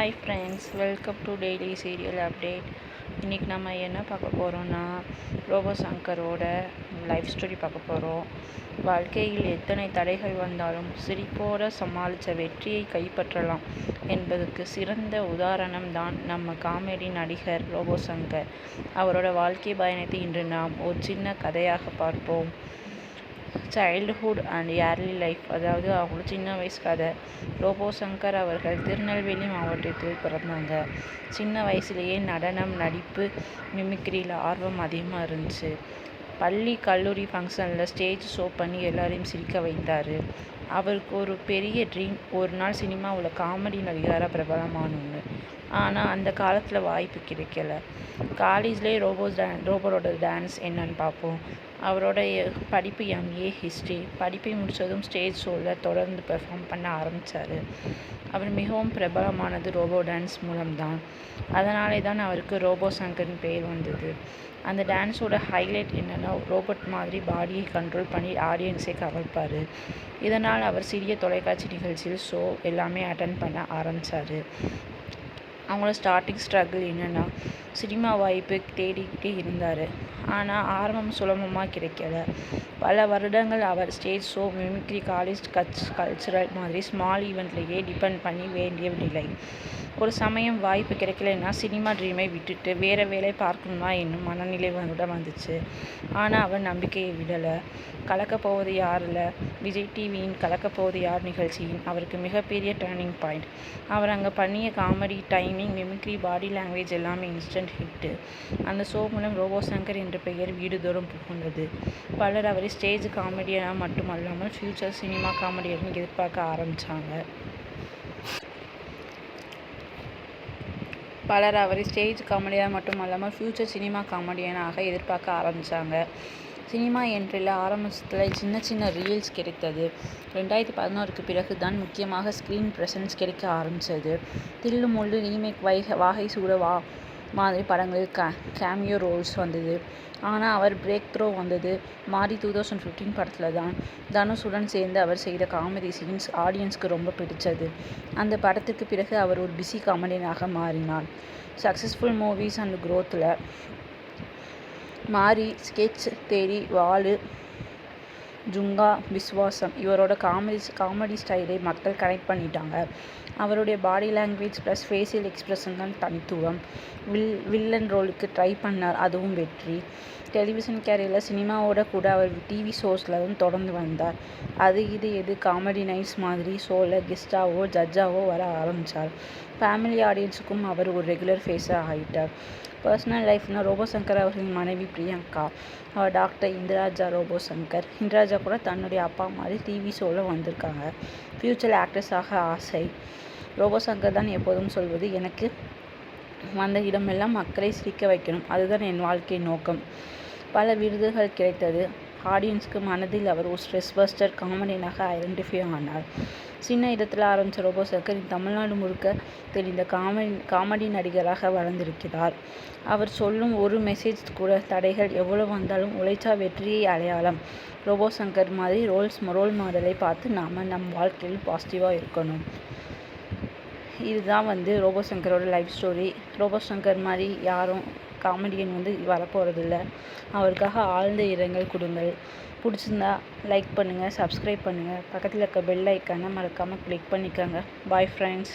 Welcome to daily serial update இன்றைக்கி நம்ம என்ன பார்க்க போகிறோம்னா ரோபோ சங்கரோட லைஃப் ஸ்டோரி பார்க்க போகிறோம் வாழ்க்கையில் எத்தனை தடைகள் வந்தாலும் சிரிப்போடு சமாளித்த வெற்றியை கைப்பற்றலாம் என்பதற்கு சிறந்த உதாரணம் தான் நம்ம காமெடி நடிகர் ரோபோ சங்கர் அவரோட வாழ்க்கை பயணத்தை இன்று நாம் ஒரு சின்ன கதையாக பார்ப்போம். சைல்டுஹுட் அண்ட் ஏர்லி லைஃப் அதாவது அவங்களும் சின்ன வயசு கதை. ரோபோ சங்கர் அவர்கள் திருநெல்வேலி மாவட்டத்தில் பிறந்தாங்க. சின்ன வயசுலேயே நடனம் நடிப்பு மிமிக்ரியில் ஆர்வம் அதிகமாக இருந்துச்சு. பள்ளி கல்லூரி ஃபங்க்ஷனில் ஸ்டேஜ் ஷோ பண்ணி எல்லாரையும் சிரிக்க வைத்தார். அவருக்கு ஒரு பெரிய ட்ரீம் ஒரு நாள் சினிமாவில் காமெடி நடிகராக பிரபலமானவங்க ஆனால் அந்த காலத்தில் வாய்ப்பு கிடைக்கல. காலேஜ்லேயே ரோபோஸ் டே ரோபோரோட டான்ஸ் என்னன்னு பார்ப்போம் அவரோட படிப்பு எம்ஏ ஹிஸ்ட்ரி படிப்பை முடித்ததும் ஸ்டேஜ் ஷோவில் தொடர்ந்து பெர்ஃபார்ம் பண்ண ஆரம்பித்தார் அவர் மிகவும் பிரபலமானது ரோபோ டான்ஸ் மூலம்தான். அதனாலே தான் அவருக்கு ரோபோ சங்கர்னு பேர் வந்தது. அந்த டான்ஸோட ஹைலைட் என்னென்னா ரோபோட் மாதிரி பாடியை கண்ட்ரோல் பண்ணி ஆடியன்ஸை கவர்ப்பார். இதனால் அவர் சிறிய தொலைக்காட்சி நிகழ்ச்சியில் ஷோ எல்லாமே அட்டன் பண்ண ஆரம்பித்தார் அவங்களோட ஸ்டார்டிங் ஸ்ட்ரகிள் என்னென்னா சினிமா வாய்ப்பு தேடிக்கிட்டே இருந்தார். ஆனால் ஆரம்பம் சுலபமாக கிடைக்கல. பல வருடங்கள் அவர் ஸ்டேஜ் ஷோ மிமிக்ரி காலேஜ் கச் கல்ச்சுரல் மாதிரி ஸ்மால் ஈவெண்ட்லேயே டிபெண்ட் பண்ணி வேண்டிய நிலை. ஒரு சமயம் வாய்ப்பு கிடைக்கலன்னா சினிமா ட்ரீமை விட்டுட்டு வேறு வேலை பார்க்கணுமா என்னும் மனநிலை வந்துட வந்துச்சு. ஆனால் அவர் நம்பிக்கையை விடலை. கலக்கப்போவது யாரில்? விஜய் டிவியின் கலக்கப்போவது யார் நிகழ்ச்சியின்? அவருக்கு மிகப்பெரிய டேர்னிங் பாயிண்ட் அவர் அங்கே பண்ணிய comedy timing mimicry body language எல்லாமே இன்ஸ்டன்ட் ஹிட்டு அந்த ஷோ மூலம் ரோபோ சங்கர் என்ற பெயர் வீடுதோறும் புகுந்தது. பலர் அவரை ஸ்டேஜ் காமெடியனாக மட்டுமல்லாமல் ஃப்யூச்சர் சினிமா காமெடியன்னு எதிர்பார்க்க ஆரம்பித்தாங்க பலர் அவரை ஸ்டேஜ் காமெடியாக மட்டும் அல்லாமல் ஃப்யூச்சர் சினிமா காமெடியனாக எதிர்பார்க்க ஆரம்பித்தாங்க சினிமா என்ட்ரியில் ஆரம்பத்தில் சின்ன சின்ன ரீல்ஸ் கிடைத்தது. ரெண்டாயிரத்தி பதினோருக்கு பிறகு தான் முக்கியமாக ஸ்க்ரீன் ப்ரெசன்ஸ் கிடைக்க ஆரம்பித்தது தில்லு முள்ளு ரீமேக் வைக வாகை சூட வா மாதிரி படங்களில் கே கேமியோ ரோல்ஸ் வந்தது. ஆனால் அவர் பிரேக் த்ரோ வந்தது. மாரி டூ தௌசண்ட் ஃபிஃப்டீன் படத்தில் தான். தனுஷுடன் சேர்ந்து அவர் செய்த காமெடி சீன்ஸ் ஆடியன்ஸ்க்கு ரொம்ப பிடிச்சது. அந்த படத்துக்கு பிறகு அவர் ஒரு பிஸி காமெடியனாக மாறினார். சக்ஸஸ்ஃபுல் மூவிஸ் அண்ட் க்ரோத்தில் மாறி ஸ்கெட்ச் தேடி வாலு ஜுங்கா விஸ்வாசம் இவரோட காமெடி காமெடி ஸ்டைலை மக்கள் கனெக்ட் பண்ணிட்டாங்க. அவருடைய body language plus facial expression தான் தனித்துவம். வில் வில்லன் ரோலுக்கு ட்ரை பண்ணார் அதுவும் வெற்றி. டெலிவிஷன் கேரியரில் சினிமாவோட கூட அவர் டிவி ஷோஸில் தான் தொடர்ந்து வந்தார். அது இது எது காமெடி நைட்ஸ் மாதிரி ஷோவில் கெஸ்ட்டாவோ ஜட்ஜாவோ வர ஆரம்பித்தார் ஃபேமிலி ஆடியன்ஸுக்கும் அவர் ஒரு ரெகுலர் ஃபேஸாக ஆகிட்டார் பர்சனல் லைஃப்னால் ரோபோசங்கர் அவர்களின் மனைவி பிரியங்கா அவர் டாக்டர் இந்திராஜா ரோபோ சங்கர் இந்திராஜா கூட தன்னுடைய அப்பா மாதிரி டிவி ஷோவில் வந்திருக்காங்க. ஃப்யூச்சர் ஆக்ட்ரஸாக ஆசை. ரோபோ சங்கர் தான் எப்போதும் சொல்வது எனக்கு வந்த இடமெல்லாம் மக்களை சிரிக்க வைக்கணும். அதுதான் என் வாழ்க்கை நோக்கம். பல விருதுகள் கிடைத்தது. ஆடியன்ஸ்க்கு மனதில் அவர் ஒரு ஸ்ட்ரெஸ் பஸ்டர் காமெடியனாக ஐடென்டிஃபை ஆனார். சின்ன இடத்தில் ஆரம்பித்த ரோபோ சங்கர் தமிழ்நாடு முழுக்க தெரிந்த காமெடி காமெடி நடிகராக வளர்ந்திருக்கிறார். அவர் சொல்லும் ஒரு மெசேஜ் கூட தடைகள் எவ்வளோ வந்தாலும் உழைச்சா வெற்றியை அடையாளம். ரோபோ சங்கர் மாதிரி ரோல்ஸ் ரோல் மாடலை பார்த்து நாம் நம் வாழ்க்கையில் பாசிட்டிவாக இருக்கணும். இதுதான் வந்து ரோபோ சங்கரோட லைஃப் ஸ்டோரி ரோபோ சங்கர் மாதிரி யாரும் காமெடியன் வந்து வரப்போகிறதில்ல அவருக்காக ஆழ்ந்த இரங்கல் கொடுங்கள். பிடிச்சிருந்தா லைக் பண்ணுங்கள் சப்ஸ்கிரைப் பண்ணுங்கள் பக்கத்தில் இருக்க பெல் ஐக்கானை மறக்காமல் கிளிக் பண்ணிக்கோங்க. Bye friends